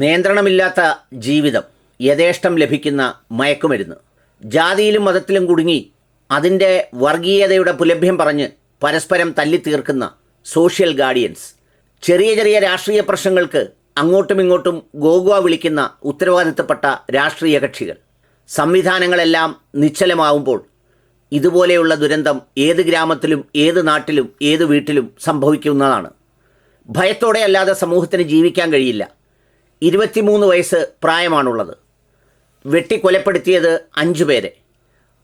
നിയന്ത്രണമില്ലാത്ത ജീവിതം യഥേഷ്ടം ലഭിക്കുന്ന മയക്കുമരുന്ന്. ജാതിയിലും മതത്തിലും കുടുങ്ങി അതിന്റെ വർഗീയതയുടെ പുലഭ്യം പറഞ്ഞ് പരസ്പരം തല്ലിത്തീർക്കുന്ന സോഷ്യൽ ഗാർഡിയൻസ്. ചെറിയ ചെറിയ രാഷ്ട്രീയ പ്രശ്നങ്ങൾക്ക് അങ്ങോട്ടും ഇങ്ങോട്ടും ഗോഗുവ വിളിക്കുന്ന ഉത്തരവാദിത്തപ്പെട്ട രാഷ്ട്രീയ കക്ഷികൾ. സംവിധാനങ്ങളെല്ലാം നിശ്ചലമാവുമ്പോൾ ഇതുപോലെയുള്ള ദുരന്തം ഏത് ഗ്രാമത്തിലും ഏത് നാട്ടിലും ഏത് വീട്ടിലും സംഭവിക്കുന്നതാണ്. ഭയത്തോടെ അല്ലാതെ സമൂഹത്തിന് ജീവിക്കാൻ കഴിയില്ല. ഇരുപത്തിമൂന്ന് വയസ്സ് പ്രായമാണുള്ളത്. വെട്ടിക്കൊലപ്പെടുത്തിയത് അഞ്ചു പേരെ.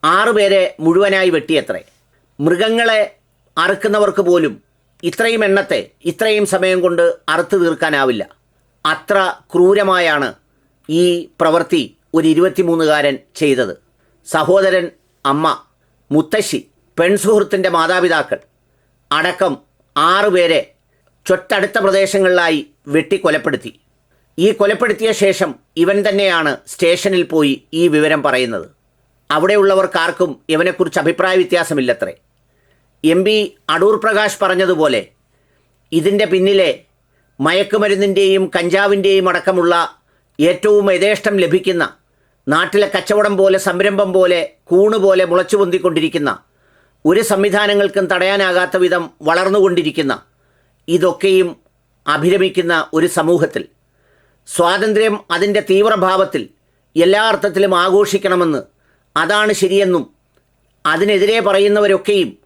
ആറുപേരെ മുഴുവനായി വെട്ടിയത്രേ. മൃഗങ്ങളെ അറുക്കുന്നവർക്ക് പോലും ഇത്രയും എണ്ണത്തെ ഇത്രയും സമയം കൊണ്ട് അറുത്തു തീർക്കാനാവില്ല. അത്ര ക്രൂരമായാണ് ഈ പ്രവൃത്തി ഒരു ഇരുപത്തിമൂന്നുകാരൻ ചെയ്തത്. സഹോദരൻ അമ്മ മുത്തശ്ശി പെൺസുഹൃത്തിന്റെ മാതാപിതാക്കൾ അടക്കം ആറുപേരെ ചൊട്ടടുത്ത പ്രദേശങ്ങളിലായി വെട്ടിക്കൊലപ്പെടുത്തി. ഈ കൊലപ്പെടുത്തിയ ശേഷം ഇവൻ തന്നെയാണ് സ്റ്റേഷനിൽ പോയി ഈ വിവരം പറയുന്നത്. അവിടെയുള്ളവർക്കാർക്കും ഇവനെക്കുറിച്ച് അഭിപ്രായ വ്യത്യാസമില്ലത്രേ. എം പി അടൂർ പ്രകാശ് പറഞ്ഞതുപോലെ ഇതിന്റെ പിന്നിലെ മയക്കുമരുന്നിന്റെയും കഞ്ചാവിന്റെയും അടക്കമുള്ള ഏറ്റവും യഥേഷ്ടം ലഭിക്കുന്ന നാട്ടിലെ കച്ചവടം പോലെ സംരംഭം പോലെ കൂണ് പോലെ മുളച്ചു പൊന്തിക്കൊണ്ടിരിക്കുന്ന ഒരു സംവിധാനങ്ങൾക്കും തടയാനാകാത്ത വിധം വളർന്നുകൊണ്ടിരിക്കുന്ന ഇതൊക്കെയും അഭിരമിക്കുന്ന ഒരു സമൂഹത്തിൽ. സ്വാതന്ത്ര്യം അതിന്റെ തീവ്രഭാവത്തിൽ എല്ലാ അർത്ഥത്തിലും ആഘോഷിക്കണമെന്ന് അതാണ് ശരിയെന്നും അതിനെതിരെ പറയുന്നവരൊക്കെയും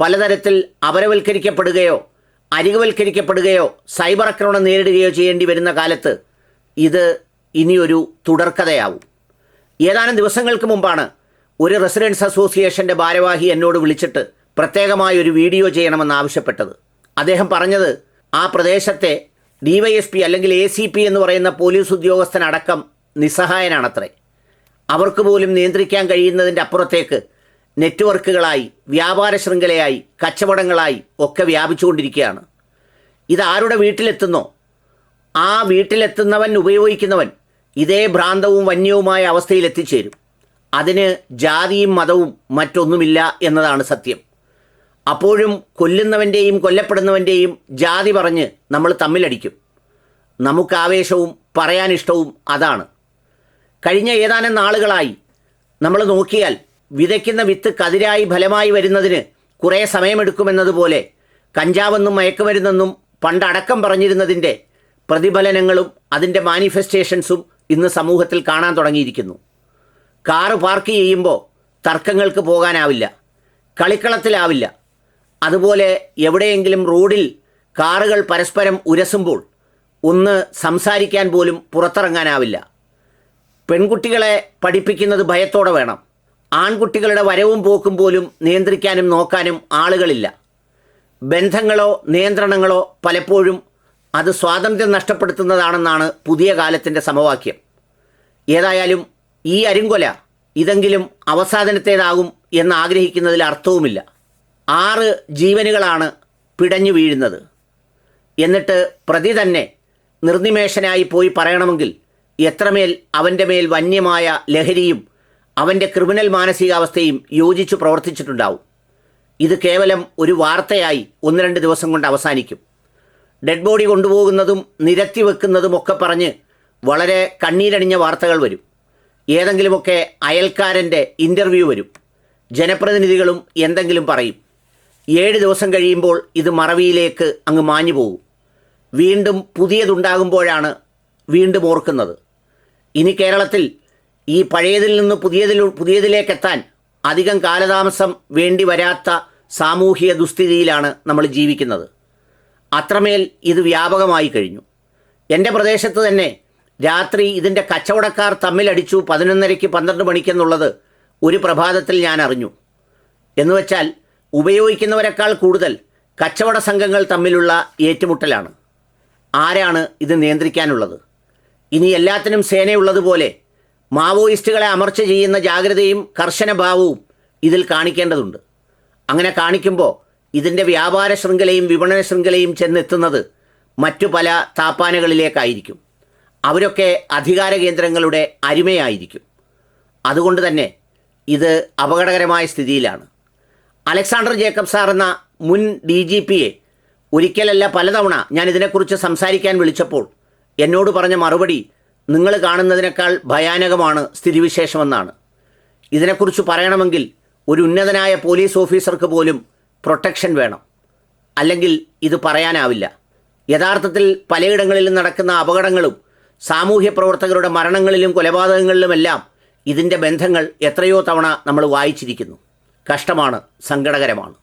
പലതരത്തിൽ അപരവൽക്കരിക്കപ്പെടുകയോ അരികവൽക്കരിക്കപ്പെടുകയോ സൈബർ ആക്രമണം നേരിടുകയോ ചെയ്യേണ്ടി വരുന്ന കാലത്ത് ഇത് ഇനിയൊരു തുടർക്കഥയാവും. ഏതാനും ദിവസങ്ങൾക്ക് മുമ്പാണ് ഒരു റെസിഡൻസ് അസോസിയേഷന്റെ ഭാരവാഹി എന്നോട് വിളിച്ചിട്ട് പ്രത്യേകമായൊരു വീഡിയോ ചെയ്യണമെന്ന് ആവശ്യപ്പെട്ടത്. അദ്ദേഹം പറഞ്ഞത് ആ പ്രദേശത്തെ ഡിവൈഎസ്പി അല്ലെങ്കിൽ എ സി പി എന്ന് പറയുന്ന പോലീസ് ഉദ്യോഗസ്ഥനടക്കം നിസ്സഹായനാണത്രേ. അവർക്ക് പോലും നിയന്ത്രിക്കാൻ കഴിയുന്നതിന്റെ അപ്പുറത്തേക്ക് നെറ്റ്വർക്കുകളായി വ്യാപാര ശൃംഖലയായി കച്ചവടങ്ങളായി ഒക്കെ വ്യാപിച്ചുകൊണ്ടിരിക്കുകയാണ്. ഇത് ആരുടെ വീട്ടിലെത്തുന്നോ? ആ വീട്ടിലെത്തുന്നവൻ ഉപയോഗിക്കുന്നവൻ ഇതേ ഭ്രാന്തവും വന്യവുമായ അവസ്ഥയിൽ എത്തിച്ചേരും അതിന് ജാതിയും മതവും മറ്റൊന്നുമില്ല എന്നതാണ് സത്യം. അപ്പോഴും കൊല്ലുന്നവന്റെയും കൊല്ലപ്പെടുന്നവന്റെയും ജാതി പറഞ്ഞ് നമ്മൾ തമ്മിലടിക്കും. നമുക്ക് ആവേശവും പറയാനിഷ്ടവും അതാണ്. കഴിഞ്ഞ ഏതാനും നാളുകളായി നമ്മൾ നോക്കിയാൽ വിതയ്ക്കുന്ന വിത്ത് കതിരായി ഫലമായി വരുന്നതിന് കുറേ സമയമെടുക്കുമെന്നതുപോലെ കഞ്ചാവെന്നും മയക്കുമരുന്നെന്നും പണ്ടടക്കം പറഞ്ഞിരുന്നതിന്റെ പ്രതിഫലനങ്ങളും അതിന്റെ മാനിഫെസ്റ്റേഷൻസും ഇന്ന് സമൂഹത്തിൽ കാണാൻ തുടങ്ങിയിരിക്കുന്നു. കാറ് പാർക്ക് ചെയ്യുമ്പോൾ തർക്കങ്ങൾക്ക് പോകാനാവില്ല. കളിക്കളത്തിലാവില്ല. അതുപോലെ എവിടെയെങ്കിലും റോഡിൽ കാറുകൾ പരസ്പരം ഉരസുമ്പോൾ ഒന്ന് സംസാരിക്കാൻ പോലും പുറത്തിറങ്ങാനാവില്ല. പെൺകുട്ടികളെ പഠിപ്പിക്കുന്നത് ഭയത്തോടെ വേണം. ആൺകുട്ടികളുടെ വരവും പോക്കും പോലും നിയന്ത്രിക്കാനും നോക്കാനും ആളുകളില്ല. ബന്ധങ്ങളോ നിയന്ത്രണങ്ങളോ പലപ്പോഴും അത് സ്വാതന്ത്ര്യം നഷ്ടപ്പെടുത്തുന്നതാണെന്നാണ് പുതിയ കാലത്തിന്റെ സമവാക്യം. ഏതായാലും ഈ അരിങ്കൊല ഇതെങ്കിലും അവസാദനത്തേതാകും എന്ന് ആഗ്രഹിക്കുന്നതിൽ അർത്ഥവുമില്ല. ആറ് ജീവനുകളാണ് പിടഞ്ഞു വീഴുന്നത്. എന്നിട്ട് പ്രതി തന്നെ നിർനിമേഷനായി പോയി പറയണമെങ്കിൽ എത്രമേൽ അവന്റെ മേൽ വന്യമായ ലഹരിയും അവന്റെ ക്രിമിനൽ മാനസികാവസ്ഥയും യോജിച്ചു പ്രവർത്തിച്ചിട്ടുണ്ടാവും. ഇത് കേവലം ഒരു വാർത്തയായി ഒന്ന് രണ്ട് ദിവസം കൊണ്ട് അവസാനിക്കും. ഡെഡ് ബോഡി കൊണ്ടുപോകുന്നതും നിരത്തി വെക്കുന്നതും ഒക്കെ പറഞ്ഞ് വളരെ കണ്ണീരണിഞ്ഞ വാർത്തകൾ വരും. ഏതെങ്കിലുമൊക്കെ അയൽക്കാരന്റെ ഇന്റർവ്യൂ വരും. ജനപ്രതിനിധികളും എന്തെങ്കിലും പറയും. ഏഴ് ദിവസം കഴിയുമ്പോൾ ഇത് മറവിയിലേക്ക് അങ്ങ് മാഞ്ഞു പോകും വീണ്ടും പുതിയതുണ്ടാകുമ്പോഴാണ് വീണ്ടും ഓർക്കുന്നത്. ഇനി കേരളത്തിൽ ഈ പഴയതിൽ നിന്ന് പുതിയതിൽ പുതിയതിലേക്കെത്താൻ അധികം കാലതാമസം വേണ്ടി വരാത്ത സാമൂഹിക ദുസ്ഥിതിയിലാണ് നമ്മൾ ജീവിക്കുന്നത്. അത്രമേൽ ഇത് വ്യാപകമായി കഴിഞ്ഞു. എന്റെ പ്രദേശത്ത് തന്നെ രാത്രി ഇതിന്റെ കച്ചവടക്കാർ തമ്മിലടിച്ചു പതിനൊന്നരയ്ക്ക് പന്ത്രണ്ട് മണിക്കെന്നുള്ളത് ഒരു പ്രഭാതത്തിൽ ഞാൻ അറിഞ്ഞു. എന്നുവെച്ചാൽ ഉപയോഗിക്കുന്നവരെക്കാൾ കൂടുതൽ കച്ചവട സംഘങ്ങൾ തമ്മിലുള്ള ഏറ്റുമുട്ടലാണ്. ആരാണ് ഇത് നിയന്ത്രിക്കാനുള്ളത്? ഇനി എല്ലാത്തിനും സേനയുള്ളതുപോലെ മാവോയിസ്റ്റുകളെ അമർച്ച ചെയ്യുന്ന ജാഗ്രതയും കർശന ഭാവവും ഇതിൽ കാണിക്കേണ്ടതുണ്ട്. അങ്ങനെ കാണിക്കുമ്പോൾ ഇതിന്റെ വ്യാപാര ശൃംഖലയും വിപണന ശൃംഖലയും ചെന്നെത്തുന്നത് മറ്റു പല താപ്പാനകളിലേക്കായിരിക്കും. അവരൊക്കെ അധികാര കേന്ദ്രങ്ങളുടെ അരിമയായിരിക്കും. അതുകൊണ്ട് തന്നെ ഇത് അപകടകരമായ സ്ഥിതിയിലാണ്. അലക്സാണ്ടർ ജേക്കബ് സാർ എന്ന മുൻ ഡി ജി പിയെ ഒരിക്കലല്ല പലതവണ ഞാൻ ഇതിനെക്കുറിച്ച് സംസാരിക്കാൻ വിളിച്ചപ്പോൾ എന്നോട് പറഞ്ഞ മറുപടി നിങ്ങൾ കാണുന്നതിനേക്കാൾ ഭയാനകമാണ് സ്ഥിതിവിശേഷമെന്നാണ്. ഇതിനെക്കുറിച്ച് പറയണമെങ്കിൽ ഒരു ഉന്നതനായ പോലീസ് ഓഫീസർക്ക് പോലും പ്രൊട്ടക്ഷൻ വേണം. അല്ലെങ്കിൽ ഇത് പറയാനാവില്ല. യഥാർത്ഥത്തിൽ പലയിടങ്ങളിലും നടക്കുന്ന അപകടങ്ങളും സാമൂഹ്യ പ്രവർത്തകരുടെ മരണങ്ങളിലും കൊലപാതകങ്ങളിലുമെല്ലാം ഇതിന്റെ ബന്ധങ്ങൾ എത്രയോ തവണ നമ്മൾ വായിച്ചിരിക്കുന്നു. കഷ്ടമാണ് സങ്കടകരമാണ്.